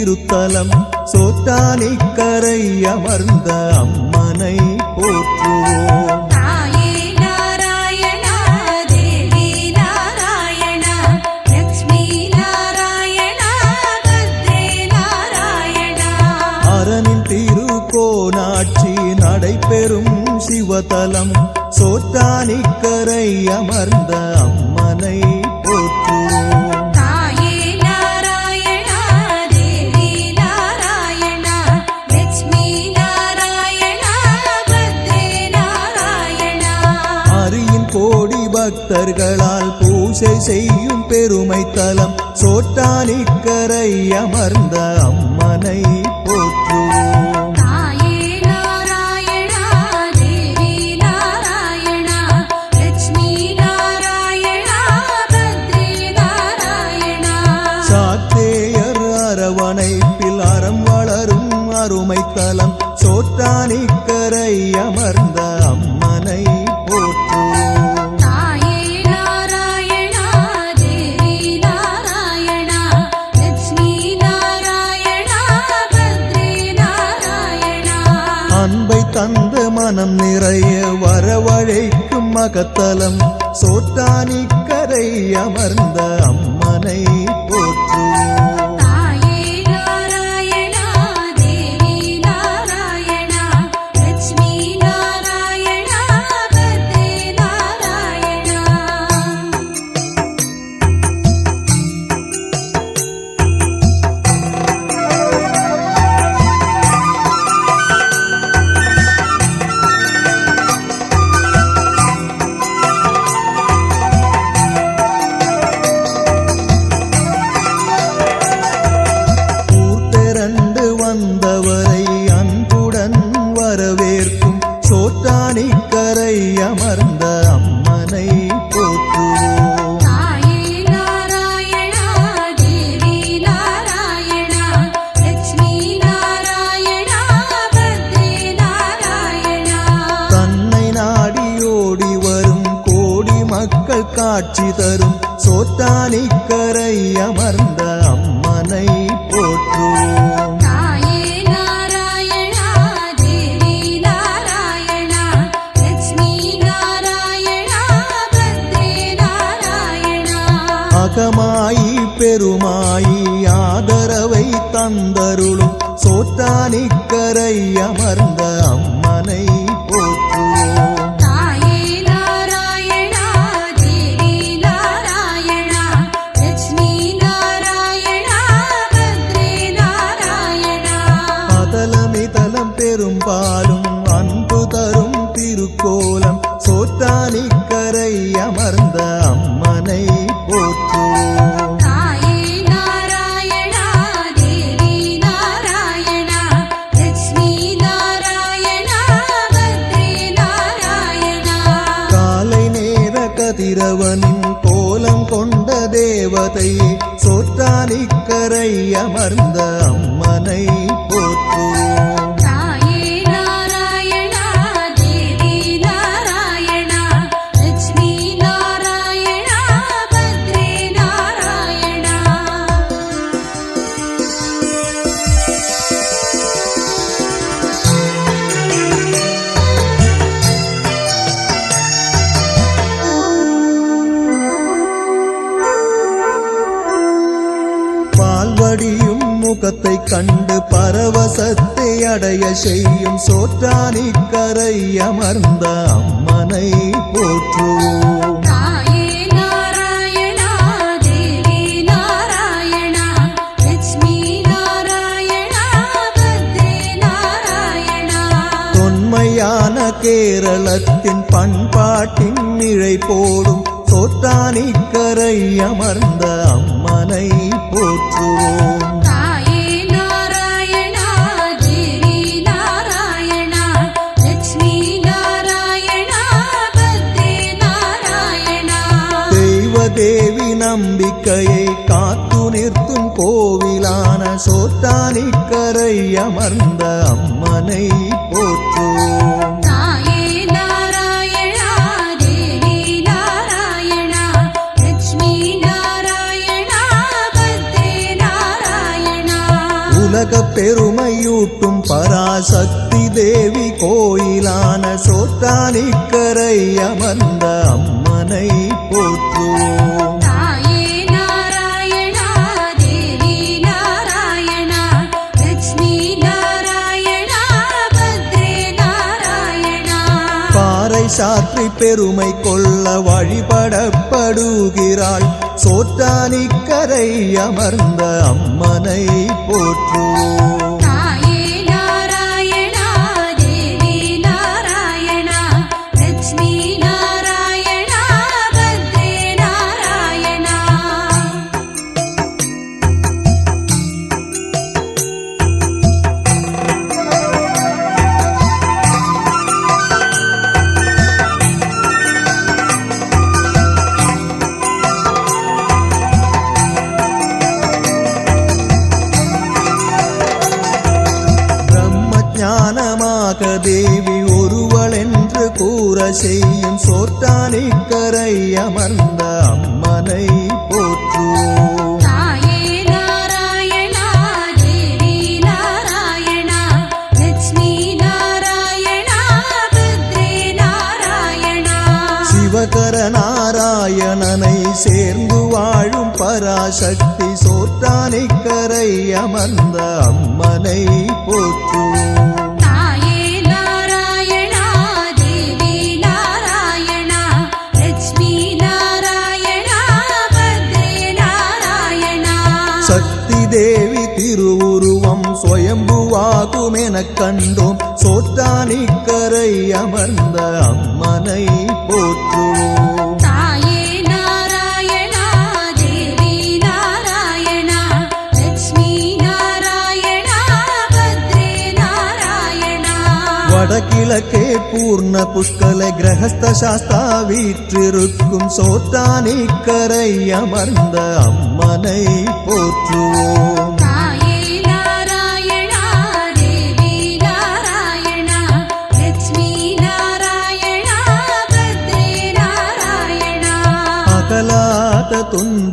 திருத்தலம் சோற்றானை கரை அமர்ந்த அம்மனை போற்றுவோம். திருக்கோணாட்சி நடைபெறும் சிவதலம் சோற்றானிக்கரை அமர்ந்த செய்யும் பெருமை தலம் சோட்டானிக்கரை அமர்ந்த அம்மனை போற்றுவோம். மனம் நிறைய வரவழைக்கும் மகத்தலம். சோட்டானிக்கரை அமர்ந்த அம்மனை நீ ஆதரவை தந்தருளும் சோட்டானிக்கரை அமர்ந்த அம்மா அவனின் கோலம் கொண்ட தேவதை சோற்றானிக்கரை அமர்ந்த அம்மனை போற்றுவோம். இன்பத்தை கண்டு பரவசத்தை அடைய செய்யும் சோற்றானிக்கரை அமர்ந்த அம்மனை போற்றுவோம். கேரளத்தின் பண்பாட்டின் நிழை போடும் சோத்தானிக்கரை அமர்ந்த அம்மனை போற்றுவோம். சோத்தானிக்கரை அமர்ந்த அம்மனை போற்றுவோம் உலக பெருமையூட்டும் பராசக்தி தேவி கோயிலான சோத்தானிக்கரை அமர்ந்த அம்மனை சாற்றி பெருமை கொள்ள வழிபடப்படுகிறாள். சோற்றானிக்கரை அமர்ந்த அம்மனை போற்றுவோம் சோட்டானிக்கரை அமர்ந்த அம்மனை போற்றுவோம் தாயே நாராயணா தேவி நாராயணா லட்சுமி நாராயணா பத்ரே நாராயணா. சிவகர நாராயணனை சேர்ந்து வாழும் பராசக்தி சோட்டானிக்கரை அமர்ந்த அம்மனை போற்றுவோம் எனக் கண்டோம். சோட்டானிக்கரை அமர்ந்த அம்மனை போற்றுவோம். தாயே நாராயணா தேவி நாராயணா லட்சுமி நாராயணா பத்ரே நாராயணா. வடகிழக்கே பூர்ண புஷ்கல கிரகஸ்த சாஸ்தா வீற்றிருக்கும் சோட்டானிக்கரை அமர்ந்த அம்மனை போற்றுவோம்.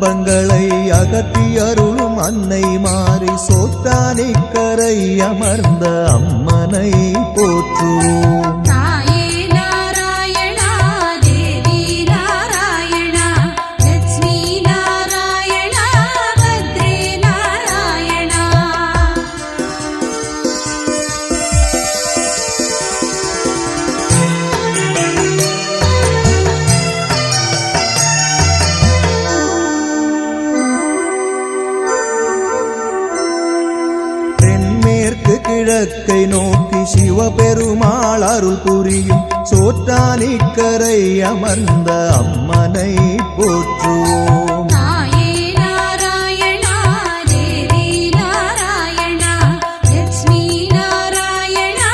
துன்பங்களை அகத்தி அருளும் அன்னை மாறி சோத்தானிக்கரை அமர்ந்த அம்மனை போற்றுவோம். சிவபெருமாள் அருள் புரியும். சோட்டானிக்கரை அமர்ந்த அம்மனை போற்றுவோம். தாயே நாராயணா தேவி நாராயணா லட்சுமி நாராயணா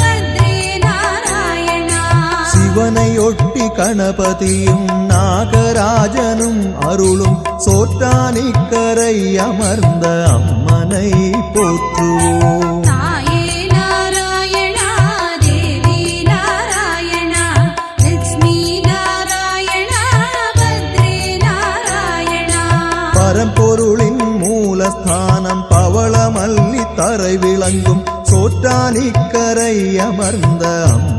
பத்ரே நாராயணா. சிவனை ஒட்டி கணபதியும் நாகராஜனும் அருளும். சோட்டானிக்கரை அமர்ந்த அம்மனை போற்றுவோம். ராணிக்கரை அமர்ந்த அம்மா.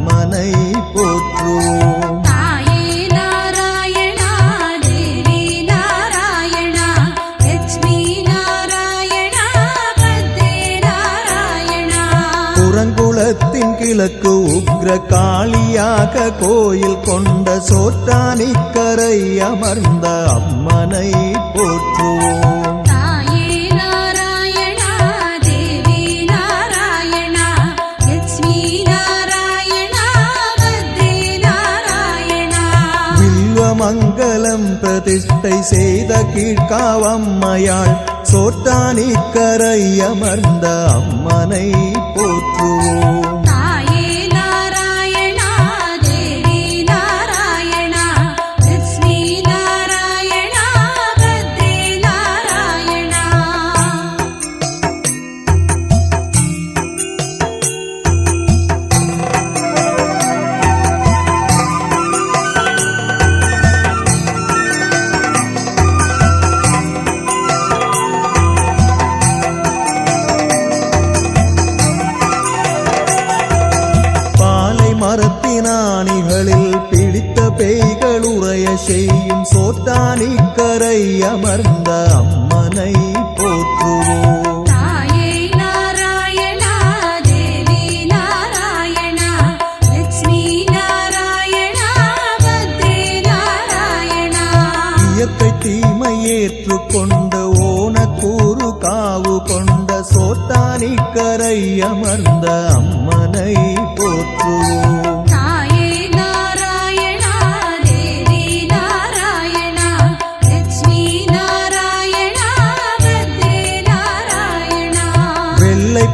காவம்மையாள் சோட்டானிக்கரை அமர்ந்த அம்மனை போற்றுவோம். அமர்ந்த அம்மனை போற்றுவோம்.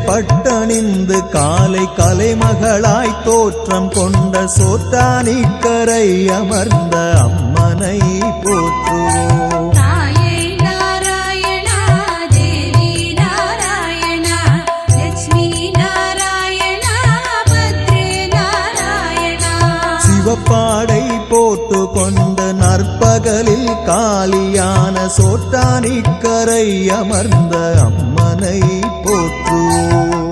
பட்டணிந்து காலை கலைமகளாய் தோற்றம் கொண்ட சோட்டானிக்கரை அமர்ந்த அம்மனை போற்றுவோம். நற்பகலில் காலியான சோட்டானிக்கரை அமர்ந்த அம்மனை போற்றுவோம்.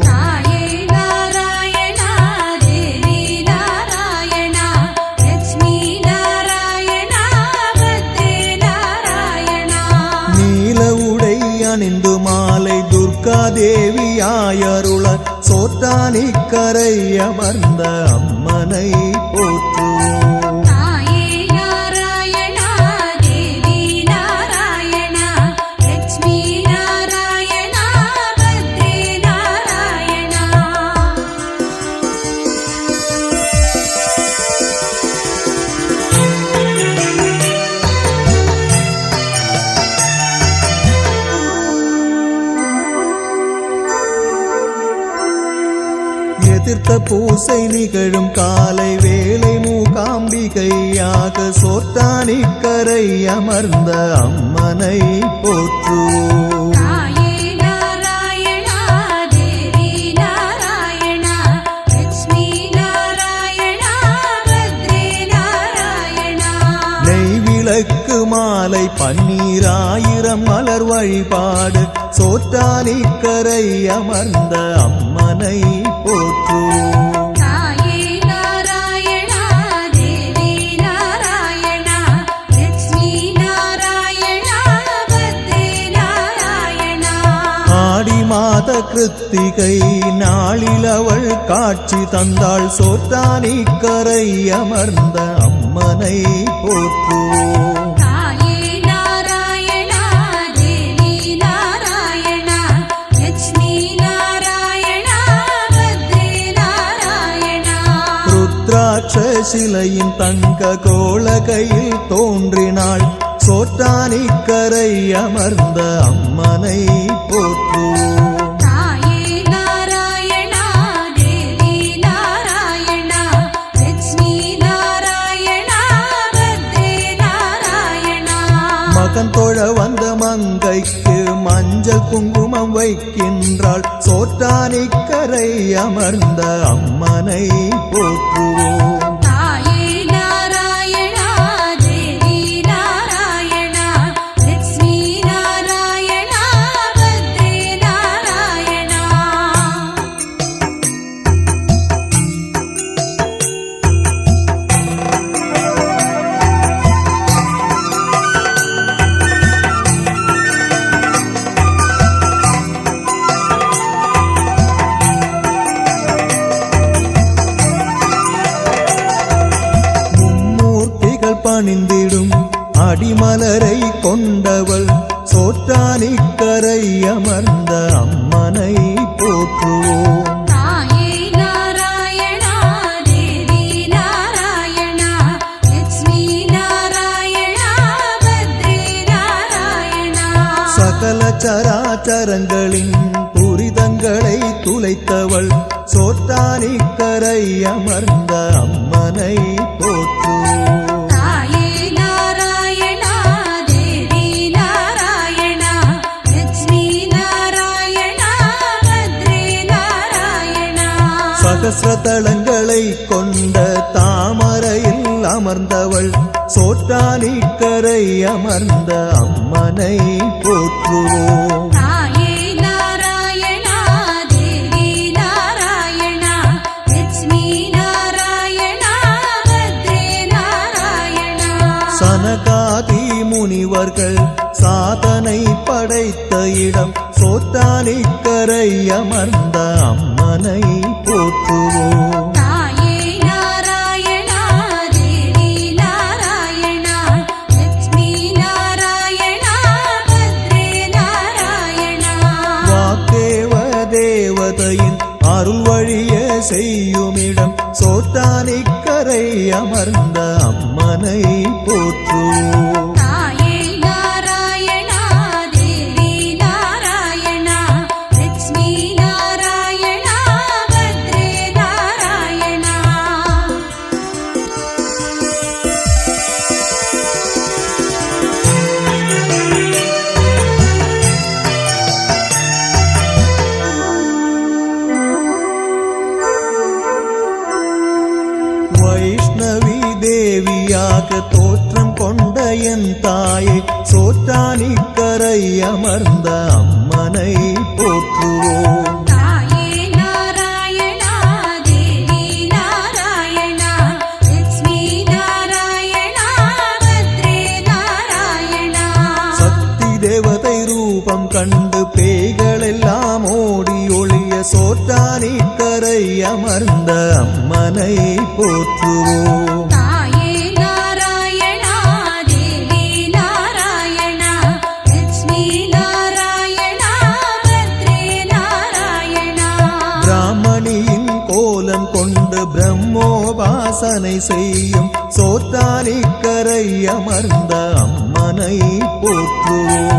அணிந்து மாலை துர்கா தேவியாயருள சோட்டானிக்கரை அமர்ந்த அம்மனை நிகழும் காலை வேலை மூகாம்பிகையாக சோட்டானிக்கரை அமர்ந்த அம்மனை போற்றுவோம் விளக்கு மாலை பன்னீராயிரம் மலர் வழிபாடு சோட்டானிக்கரை அமர்ந்த அம்மனை போற்றுவோம் மாத கிருத்திகை நாளில் அவள் காட்சி தந்தாள். சோட்டானிக்கரை அமர்ந்த அம்மனை போற்றுவோம். தாயே நாராயணா தேவி நாராயணா லட்சுமி நாராயணா பத்ரே நாராயணா. ருத்ராட்ச சிலையின் தங்க கோலகையில் தோன்றினாள். சோட்டானிக்கரை அமர்ந்த அம்மனை போற்றுவோம். வைக்கின்றாள் சோற்றானிக்கரை அமர்ந்த அம்மனை போற்று நாராயணா தேவி நாராயணா லட்சுமி நாராயணா பத்ரே நாராயணா. சகசிரதளங்களை கொண்ட தாமரையில் அமர்ந்தவள். சோட்டானிக்கரை அமர்ந்த அம்மனை போற்றுவோம். சோற்றானிக்கரை அமர்ந்த அம்மனை போற்றுவோம். அருள் வழிய செய்யுமிடம் சோற்றானிக்கரை அமர்ந்த அம்மனை போற்றுவோம். கண்டு பேய்களெல்லாம் ஓடி ஒளிய சோற்றானிக்கரை அமர்ந்த அம்மனை போற்றுவோம். கொண்டு பிரம்மோபாசனை செய்யும் சோற்றானிக்கரை அமர்ந்த அம்மனை போற்றுவோம்.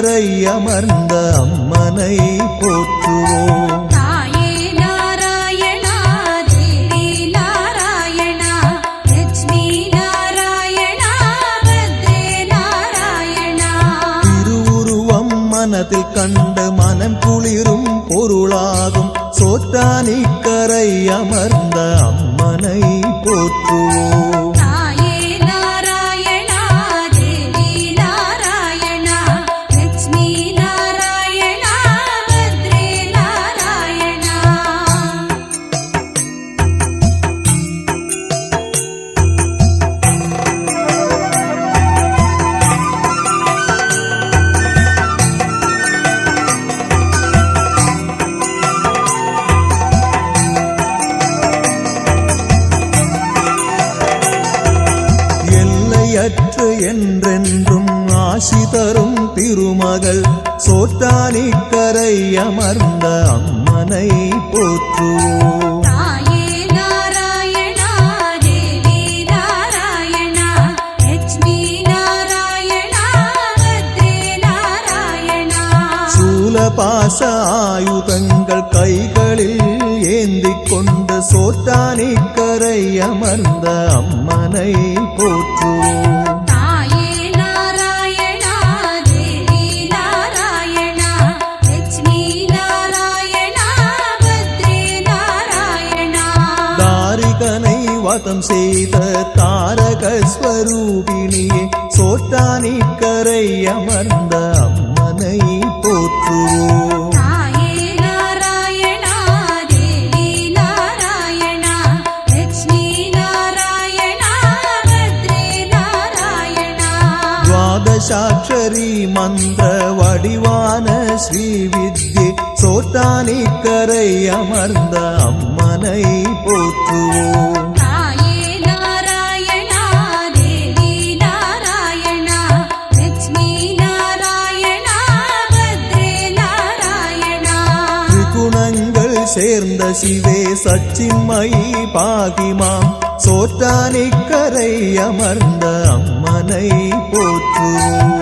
சோற்றானிக்கரை அமர்ந்த அம்மனை போற்றுவோம். தாயே நாராயணா தேவி நாராயணா லட்சுமி நாராயணா பத்ரே நாராயணா. திருவுருவம் மனதில் கண்டு மனம் குளிரும் பொருளாகும். சோற்றானிக்கரை அமர்ந்த அம்மனை போற்றுவோம். சூலபாச ஆயுதங்கள் கைகளில் ஏந்திக் கொண்டு சோற்றானிக்கரை அமர்ந்த அம்மனை போற்றுவோம் தாயே நாராயணா தேவி நாராயணா லட்சுமி நாராயணா பத்ரே நாராயணா. தாரிகனை வதம் செய்த தாரக ஸ்வரூபிணியே சோற்றானிக்கரை அமர்ந்த அம்மனை மந்திர வடிவான ஸ்ரீ வித்யே சோற்றானிக்கரை அமர்ந்த அம்மனை போற்றுவோம். சேர்ந்த சிவே சச்சின்மயி பாகிமாம் சோற்றானிக்கரை அமர்ந்த அம்மனை போற்றுவோம்.